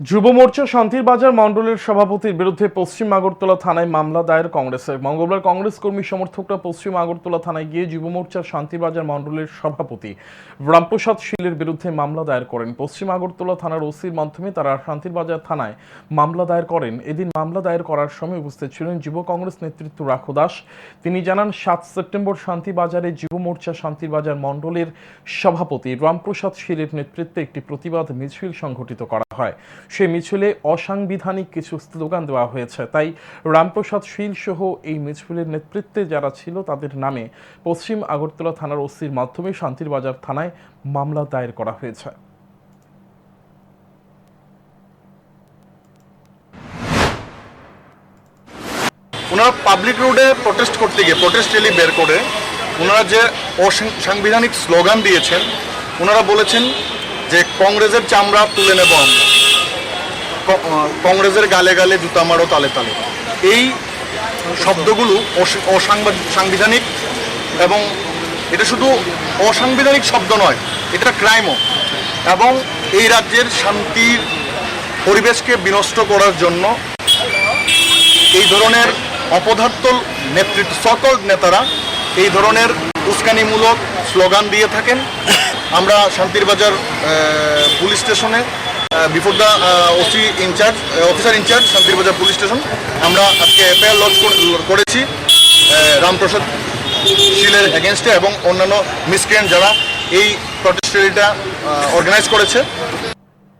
যুব মোর্চা শান্তির বাজার মণ্ডলের সভাপতির বিরুদ্ধে পশ্চিম আগরতলা থানায় মামলা দায়ের কংগ্রেসের মঙ্গলবার কংগ্রেস কর্মী সমর্থকরা পশ্চিম আগরতলা থানায় গিয়ে যুব মোর্চার শান্তির বাজার মণ্ডলের সভাপতি রামপ্রসাদ শীলের বিরুদ্ধে মামলা দায়ের করেন। পশ্চিম আগরতলা থানার ওসির মাধ্যমে তারা শান্তির বাজার থানায় মামলা দায়ের করেন। এদিন মামলা দায়ের করার সময় উপস্থিত ছিলেন যুব কংগ্রেস নেতৃত্ব রাখু দাস। তিনি জানান, সাত সেপ্টেম্বর শান্তিবাজারে যুব মোর্চা শান্তির বাজার মণ্ডলের সভাপতি রামপ্রসাদ শীলের নেতৃত্বে একটি প্রতিবাদ মিছিল সংঘটিত করা হয়। সেই মিছিলে অসাংবিধানিক কিছু স্লোগান দেওয়া হয়েছে। তাই রামপ্রসাদ শীল সহ এই মিছিলের নেতৃত্বে যারা ছিল তাদের নামে পশ্চিম আগরতলা থানার ওসির মাধ্যমে শান্তির বাজার থানায় মামলা দায়ের করা হয়েছে। ওনারা পাবলিক রোডে প্রোটেস্ট করতে গিয়ে প্রোটেস্ট র্যালি বের করে ওনারা যে অসাংবিধানিক স্লোগান দিয়েছেন, ওনারা বলেছেন যে কংগ্রেসের চামড়া তুলে নেব আমরা। কংগ্রেসের গালে গালে জুতা মারো তালে তালে। এই শব্দগুলো অস- অসাংবাদ- সাংবিধানিক এবং এটা শুধু অসাংবিধানিক শব্দ নয় এটা ক্রাইমও। এবং এই রাজ্যের শান্তির পরিবেশকে বিনষ্ট করার জন্য এই ধরনের অপদার্থ নেতৃত্ব সকল নেতারা এই ধরনের উস্কানিমূলক স্লোগান দিয়ে থাকেন। আমরা শান্তিরবাজার আহ, পুলিশ স্টেশনে before the OC in-charge officer in-charge Shantirbazar police station আমরা আজকে এফআইআর লঞ্চ করেছি রামপ্রসাদ শীলের এগেনস্টে এবং অন্যান্য মিসক্রিয়েন্ট যারা এই প্রটেস্ট অর্গানাইজ করেছে।